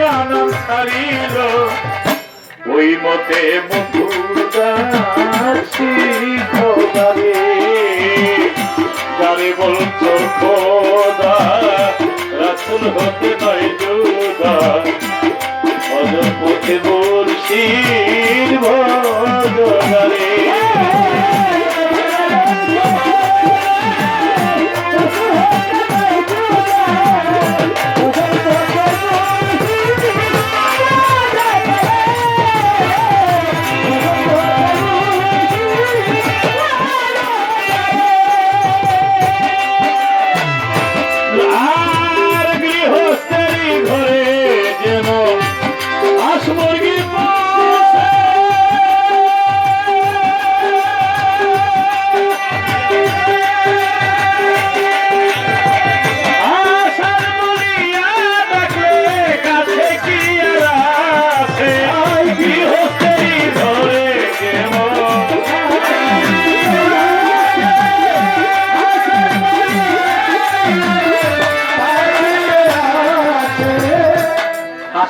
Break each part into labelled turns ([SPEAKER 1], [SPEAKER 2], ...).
[SPEAKER 1] নাম হারিল ওই মতে মধুদাসী খোদারে যারে বলছো খোদা, রাসুল হতে নয় জুদা অজপথে বলশির ভগবারে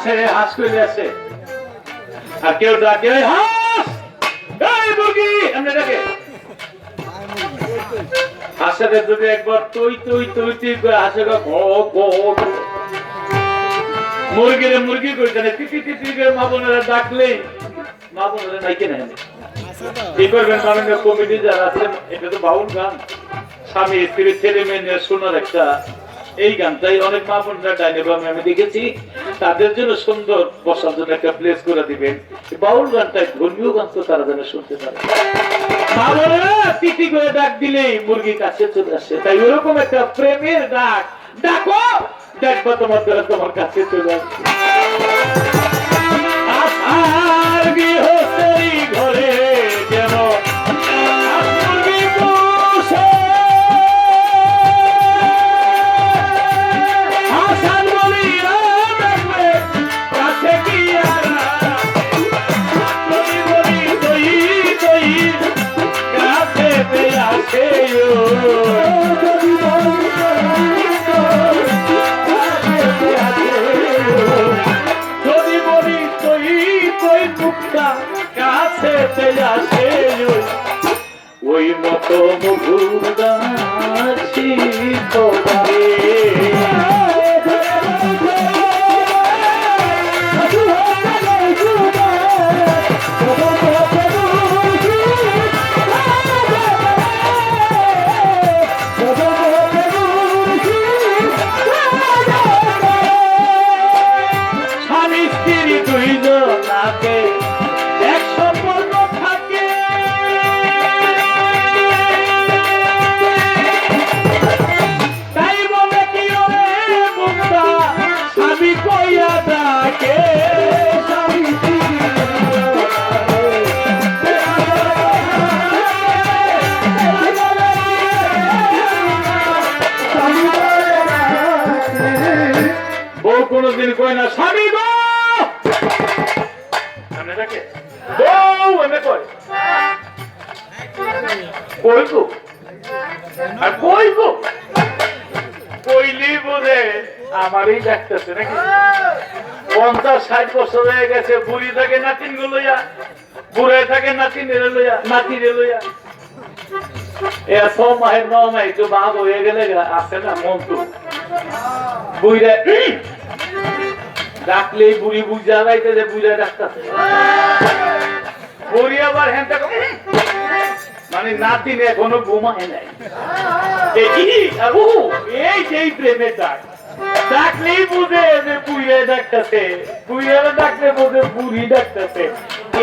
[SPEAKER 1] হাসে হাস করে আছে আর কেউ ডাকে "এই হাস ডাকে। যদি একবার তুই তুই তুই তুই করে হাসে মুরগি করে মা বোনেরা ডাকলে। মা বোনেরা নাইকে নেয় কি করবেন কমিটি যারা আছেন এটা তো বাউল গান। স্বামী, স্ত্রী, ছেলে, মেয়ে শোনার একটা এই গানটাই অনেক মা বোনরা ডাইনে আমি দেখেছি তাদের জন্য সুন্দর বসার জন্য একটা প্লেস করে দিবেন। বাউল গানটা ধর্মীয় গান তো তারা যেন শুনতে পারে। মা করে ডাক দিলেই মুরগি কাছে চলে আসে। তাই ওরকম একটা প্রেমের ডাক। ডাকো, দেখব তোমার তোমার কাছে চলে আসবে। মতো মুগুদাছি তোমারে কোনদিন কয় না, স্বামী গো! বউ এমে কয় কই আর কই গো কইলি বোধে আমারই ডাকতেছে নাকি? পঞ্চাশ, ষাট বছর হয়ে গেছে, বুড়ি থাকে নাতিন গো লইয়া, বুড়ে থাকে নাতিন লইয়া নাতি লইয়া। এ ছ মাহের ন মাস একটু বাঘ হয়ে গেলে আছে না মন্ত্র? বুড়ে ডাকলেই বুড়ি বুঝা যাইতে যে বুঝা ডাকতেছে। বুড়ি আবার হ্যাঁ মানে নাতিন এখনও ঘুমায় নাই। এই আর এই যেই প্রেমের ডাক। ডাকলেই বুঝে যে বুড়ে ডাকতেছে বুড়ে ডাকলে বোঝে বুড়ি ডাকতেছে।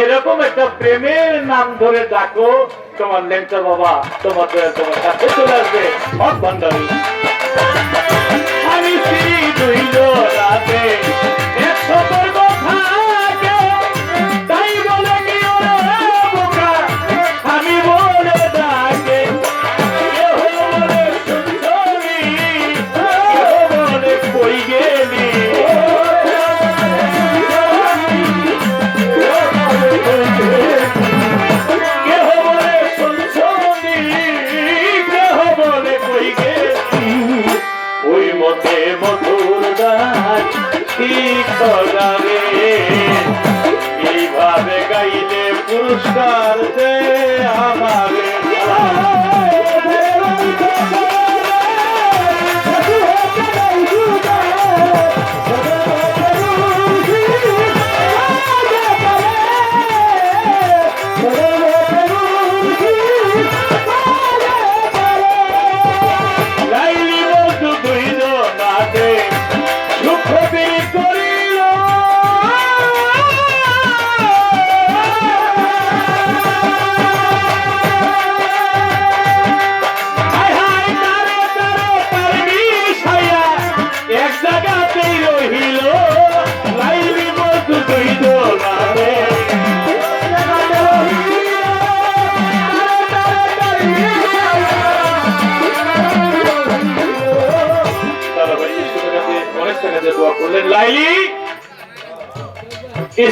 [SPEAKER 1] এরকম একটা প্রেমের নাম ধরে ডাকো, তোমার লেংটা বাবা, তোমার তোমার কাছে চলে আসবে। সব ভান্ডারি। দুইল রাতে একশো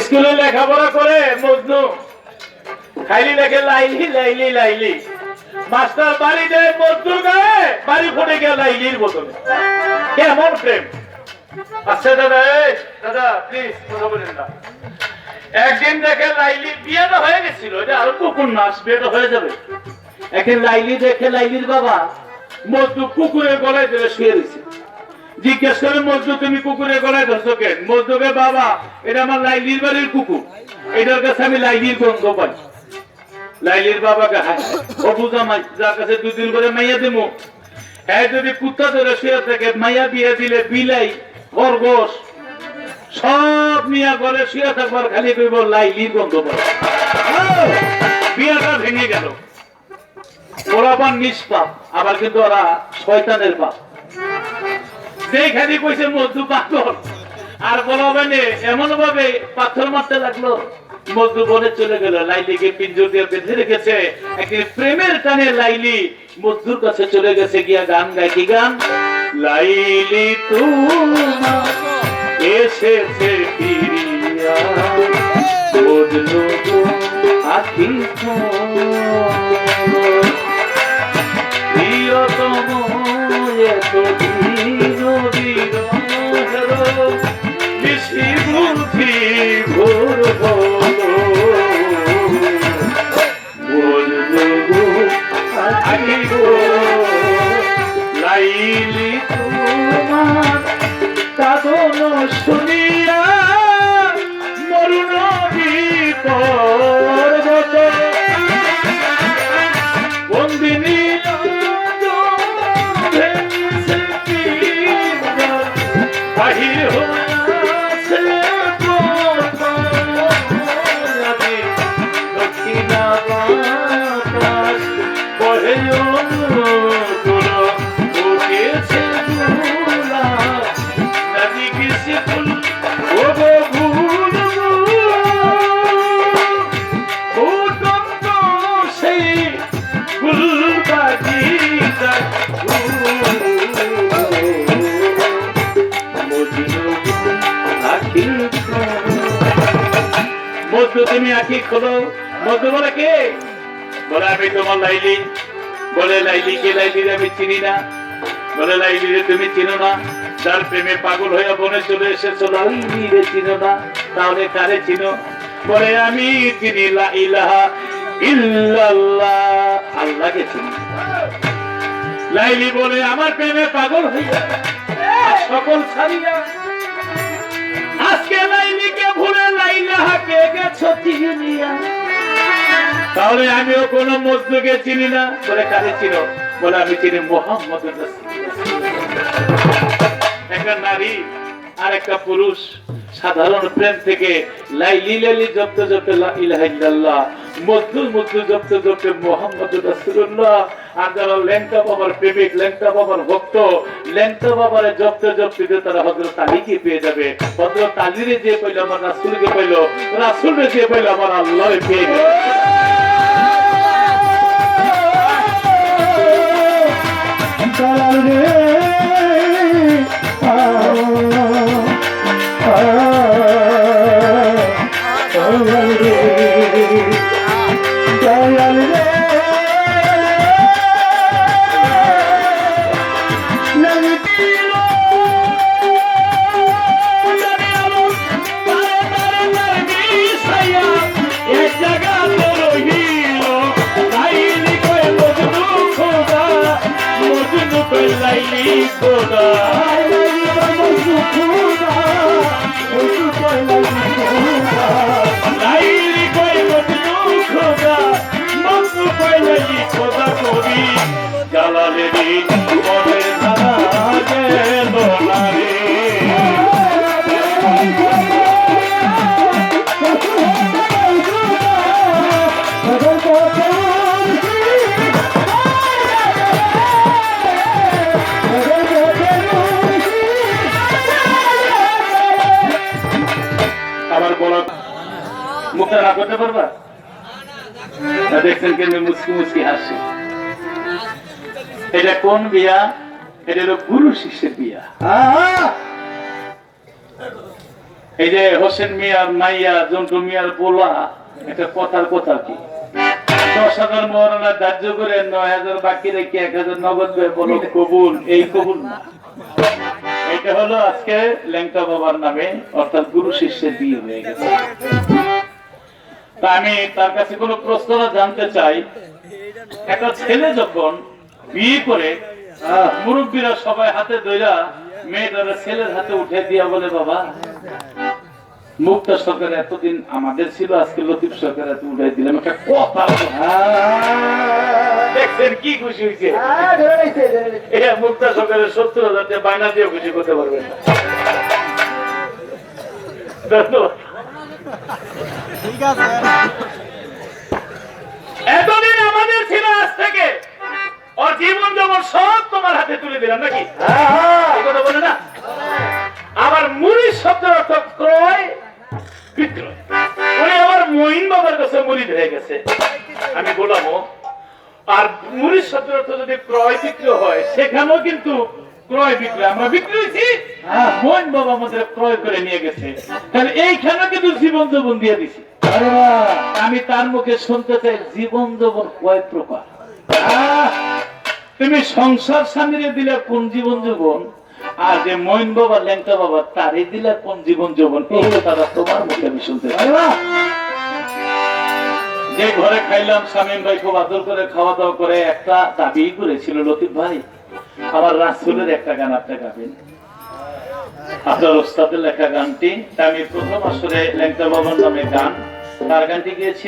[SPEAKER 1] স্কুলে লেখাপড়া করে মজনু। খাইলি লেখে লাইলি লাইলি লাইলি। মাস্টার বাড়ি দেয় মজনুর গায়ে বাড়ি ফুটে গিয়ে লাইলির বোতলে কেমন প্রেম? আচ্ছা দাদা দাদা প্লিজ কথা বলেন না। একদিন দেখে লাইলি বিয়েটা হয়ে গেছিল, এটা আরও কুকুর নাচ বিয়েটা হয়ে যাবে। একদিন লাইলি দেখে লাইলির বাবা মজদু কুকুরের গলায় ধরে শুয়ে দিছে জিজ্ঞেস করে মজদু তুমি কুকুরের গলায় ধরছো কেন? মজদুকে বাবা, এটা আমার লাইলির বাড়ির কুকুর। এটার কাছে আমি লাইলির গন্ধ পাই। লাইলির বাবাকে হায় ও বুঝা যার কাছে দুদিন করে মাইয়া দিমু। হ্যাঁ যদি কুত্তা ধরে শুয়ে থাকে, মাইয়া বিয়ে দিলে বিলাই খরগোশ সব মিয়া ঘরে শুয়ে থাকবার খালি কইব, লাইলির গন্ধ পাই। বিয়াটা ভেঙে গেল। ওরা আবার নিষ্পাপ, আবার কিন্তু ওরা শয়তানের পাপ যেখানে কইছে, মধু পাথর। আর বলা মানে এমন ভাবে পাথর মারতে লাগল। মধু বনে চলে গেল, লাইলিকে পিঞ্জর দিয়ে বেঁধে রেখেছে। একদিন প্রেমের টানে লাইলি মধুর কাছে চলে গেছে, গিয়া গান গায়। কি গান? লাইলি তোমার এসেছে ফিরিয়া গো আখি প্রিয়তম এত নিশি বুদ্ধি ভোর লাইলি তোমার কাঁদন শুনিয়া তুমি আখি খোলো বলে কে? বলে আমি তোমার লাইলি। বলে লাইলি কে লাইলি আমি চিনি না। বলে লাইলি রে তুমি চিনো না। যার প্রেমে পাগল হয়ে বনে চলে এসেছ, লাইলি রে চিনো না। তাহলে কারে চিনো? বলে আমি চিনি, লা ইলাহা ইল্লাল্লাহ। আল্লাহকে চিনি। লাইলি বলে, আমার প্রেমে পাগল হইয়া সকল ছাড়িয়া আজকে লাইলিকে ভুলে গেছো তাহলে আমিও কোন মজদুকে চিনি না বলে কারে চিনো? বলে আমি চিনি মোহাম্মদ একটা নারী আর একটা পুরুষ। সাধারণ প্রেম থেকে লাইলিলালি জপ্ত মোহাম্মদ রাসূলুল্লাহ আর যারা ল্যাংটা বাবার প্রেমিক, ল্যাংটা বাবার ভক্ত, ল্যাংটা জপতে জপতে তারা হজরত আলীকে পেয়ে যাবে হজরত আলীরে যে পাইলো আমার রাসূলকে পাইলো, রাসূলরে যে পাইলো আমার আল্লাহরে পেয়ে গেল Oh, God. দেখছেন কেন মুসকি মুসকি হাসি। এটা কোন বিয়া? এটা হলো গুরু শিষ্যের বিয়া। এই যে হোসেন মিয়ার মাইয়া, জন্টু মিয়ার পোলা একটা কথার কথা কি? দশ হাজার মহারণা ধার্য করে নয় হাজার বাকি রেখে এক হাজার নগদ বলো কবুল, এই কবুল না। এটা হলো আজকে ল্যাংটা বাবার নামে, অর্থাৎ গুরু শিষ্যের বিয়ে হয়ে গেছে। তা আমি তার কাছে কোনো প্রশ্ন জানতে চাই। একটা ছেলে যখন বিয়ে করে মুরব্বীরা সবাই হাতে ধইরা মেয়েটারা ছেলের হাতে উঠে দিয়া বলে, বাবা, মুক্তা সরকার এতদিন আমাদের ছিল, আজকে লতিফ সরকার এত উঠাই দিলাম একটা কথা দেখছেন কি খুশি হয়েছে এটা মুক্তা সরকারের সত্তর হাজার বায়না দিয়ে খুশি করতে পারবেন না ধন্যবাদ। এতদিন আমাদের ছিল আজ থেকে। ওর জীবন যেমন সব তোমার হাতে তুলে দিলাম, নাকি? বলে না? আবার মুড়ি শব্দের অর্থ ক্রয়, বিক্রয়। উনি আবার মহিন বাবার কাছে মুড়ি ধরে গেছে। আমি বলাবো আর মুড়ির শব্দের অর্থ যদি ক্রয় বিক্রয় হয়, সেখানেও কিন্তু ক্রয় বিক্রয় আমরা বিক্রি হয়েছি? মহিন বাবা আমাদের ক্রয় করে নিয়ে গেছে। তাহলে এইখানে কিন্তু জীবন যৌবন দিয়ে দিছি। আমি তার মুখে শুনতে চাই জীবন যৌবন কয় প্রকার? তুমি সংসার স্বামীরে দিলে কোন জীবন যৌবন আর যে মইন বাবা ল্যাংটা বাবা তারে দিলে কোন জীবন যৌবন এইগুলো তারা তোমার মুখে আমি শুনতে চাই। যে ঘরে খাইলাম স্বামীন ভাই খুব আদর করে খাওয়া দাওয়া করে একটা দাবি করেছিল লতিফ ভাই আমার রাসুলের একটা গান আপনি গাবেন? আপনার ওস্তাদের লেখা গানটি আমি প্রথম আসরে লেখা বাবার নামে গান। তার গানটি গিয়েছি